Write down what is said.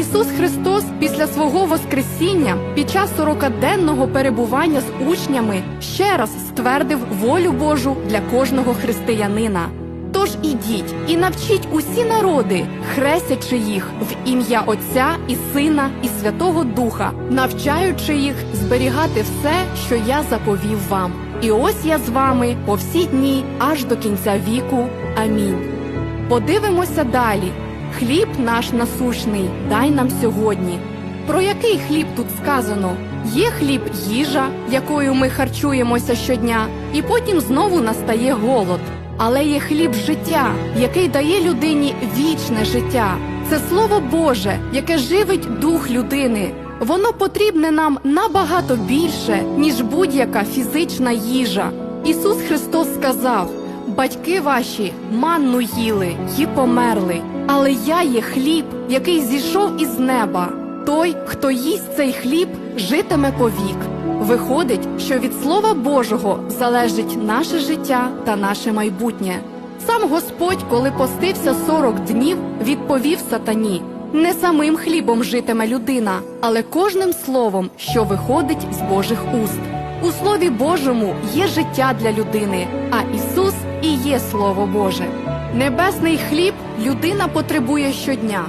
Ісус Христос після свого Воскресіння під час сорокаденного перебування з учнями ще раз ствердив волю Божу для кожного християнина. Тож ідіть і навчіть усі народи, хрестячи їх в ім'я Отця і Сина і Святого Духа, навчаючи їх зберігати все, що я заповів вам. І ось я з вами по всі дні аж до кінця віку. Амінь. Подивимося далі. Хліб наш насущний, дай нам сьогодні. Про який хліб тут сказано? Є хліб їжа, якою ми харчуємося щодня, і потім знову настає голод. Але є хліб життя, який дає людині вічне життя. Це слово Боже, яке живить дух людини. Воно потрібне нам набагато більше, ніж будь-яка фізична їжа. Ісус Христос сказав: Батьки ваші манну їли й померли, але я є хліб, який зійшов із неба. Той, хто їсть цей хліб, житиме повік. Виходить, що від Слова Божого залежить наше життя та наше майбутнє. Сам Господь, коли постився 40 днів, відповів сатані: не самим хлібом житиме людина, але кожним словом, що виходить з Божих уст. У Слові Божому є життя для людини, а Ісус і є Слово Боже. Небесний хліб людина потребує щодня.